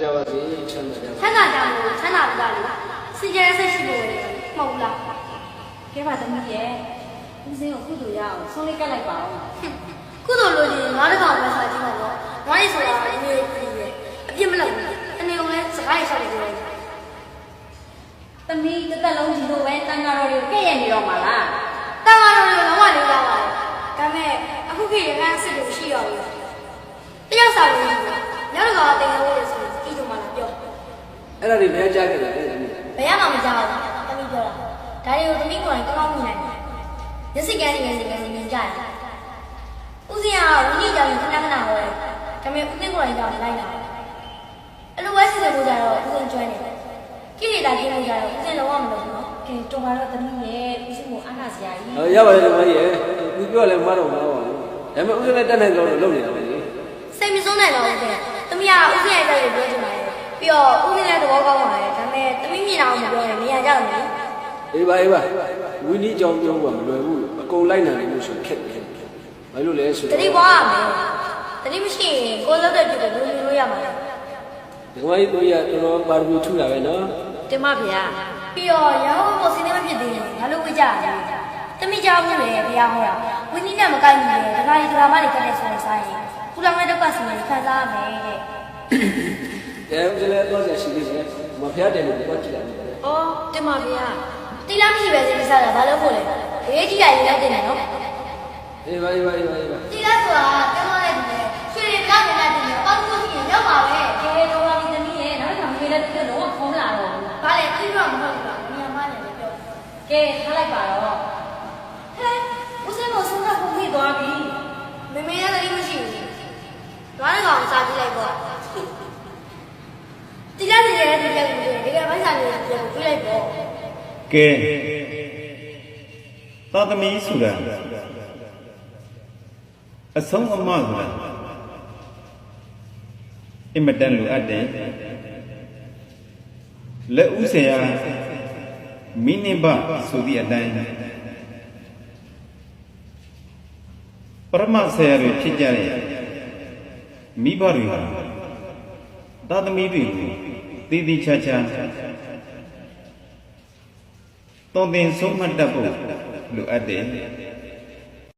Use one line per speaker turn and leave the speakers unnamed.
ကြပါစေချမ်းသာကြပါ
ချမ်းသာကြလို့ချမ်းသာကြလို့စင်ကြယ်ဆက်ရှိလို့လေမဟုတ်လား
ကဲပါသမီးရဲ့ဦးစင်းကိုကုသိုလ်ရအောင်ဆုံးလေးကတ်လိုက်ပါဦး
ကုသိုလ်လို့ဒီငါးတကောင်ပဲစားကြည့်မှာပေါ့ငါ့ရဲ့ဆိုတာအမျိုးကြီးပဲအပြစ်မလုပ်ဘူးတနေ့ကလည်းစကားရဆောက်ကြတယ်
သမီးတစ်သက်လုံးဒီလိုပဲတန်ဃာတော်တွေကိုကဲ့ရဲ့နေတော့မှာလား
တန်ခါတော်တွေလုံးဝလေးလာပါတယ်ဒါပေမဲ့အခုခေတ်ရကန်းစစ်လို့ရှိရောပြီတယောက်စားလို့ညောက်ကောင်တင်လို့ရဆိုကြည့်ကြမှာလားပြော
အဲ့ဒါတွေဘယ်ကြားခဲ့လဲအဲ့ဒါ
ဘယ်ရမှမကြောက်ဘူးတမီးပြောတာဒါတွေကိုတမီးကိုယ်တိုင်ကောင်းကောင်းမြင်နိုင်တယ်ရစစ်ကန်းနေရစစ်ကန်းနေမြင်ကြတယ်ဦးစင်ကဝင်းကြီးကြောင့်ခဏခဏဟောတယ်ဒါပေမဲ့ဦးစင်ကိုယ်တိုင်ကြောင့်လိုက်တာအဲ့လိုဝဲစစ်စစ်လို့ကြတော့ဦးစင်ကျွမ်းနေတယ်ကိလေသာကျင်းလို့ကြတော့ဦးစင်လုံးဝမလုပ်ဘူးနော်
ကဲတော်ပါတော့သမီးရဲ့ဦးစင်းကိုအားနာစရာကြီး
ဟောရပါတယ်ဒီမကြီးရဲ့သူပြောလဲမတော့မတော့ပါဘူးဒါပေမဲ့ဦးစင်းလည်းတက်နိုင်တော့လုပ်နေတာပဲလေ
စိတ်မဆုံးနိုင်တော့ဦးစင်တမီးကဦးစင်ရဲ့တက်ကိုပြောချင် ပါတယ်ပြီးတော့ဦးစင်လည်းသဘောကောင်းပါတယ်ဒါပေမဲ့တမီးမြင်တာကိုမပြောနဲ့နေရာကြောက်နေ
အေးပါအေးပါဝင်းကြီးကြောင်ပြောဖို့ကမလွယ်ဘူးအကုန်လိုက်နိုင်လို့ဆိုခက်တယ်ဘာလို့လဲဆို
တတိပွားရမယ်တတိမရှိရင်ကိုယ်လုပ်တဲ့ပြုကိုလူလူလို့ရမှာလေ
ဒီမကြီးတို့ရတော်တော်ပါရမီထူတာပဲနော်
တင်မဖေဟာ
ပြီးတော့ရဟန်းကိုစင်းနေမဖြစ်သေးရင်ငါတို့ဝေးကြရတယ်တမိကြောက်မှုလေဘုရားဟောတာဝင်းကြီးနဲ့မကိုက်ဘူးလေဒကာကြီးဒကာမတွေကတဲ့ဆိုရင်စားရင်ကုလောင်နဲ့တစ်ပတ်စီရင်ခံစားရမယ်တဲ့
ကဲဦးစင်းလည်းတော့ဆက်ရှိသေးတယ်မဖျားတယ်လို့ပြောကြည့်လိုက်တယ်
အော်တင်မဖေဟာ
တိလားမရှိပဲစိတ်စားတာဘာလို့ဖို့လဲဘေးကြီးရရင်လည်းတင်တယ်နော်
အေးပါအေးပါအေးပါအေးပါ
တိလားဆိုတာပြောရတဲ့သူလေရွှေတွေပြောင်းနေတာတင်တယ်ပေါက်လို့ရှိရင်ရောက်ပါပဲ
ကဲတော်ပါပြီသမီးရဲ့နောက်တစ်ခါမဖေလည်းတစ်လုံးဝဖုံးလာတော့ဘူး
ဘာလဲတိတော့မဟုတ်ဘူးလားမြန်မနဲ့ပြော
ကဲထားလိုက်ပါတော့ဟဲ့ဦးစင်းကိုဆုံးကဖုံးမိသွားပြီ
မမေလည်းတတိမရှိဘူး။ဘာလဲကောင်စားကြည့်လိုက်ပေါ့။ဒီလားဒီလားဒီလား ကိုဒီကဘိုင်းစားလေးကိုပြလိုက်ပေါ့
ကဲသာသမီဆိုတာအဆုံးအမဆိုတာအင်မတန်လိုအပ်တယ်လက်ဦးဆရာမိနိဗဆိုသည့်အတိုင်းပရမဆရာတွေဖြစ်ကြတဲ့မိဘတွေဟာသာသမီတွေကိုတည်တည်ချာချာ တုံသင်ဆုံးမတတ်ဖို့လိုအပ်တယ်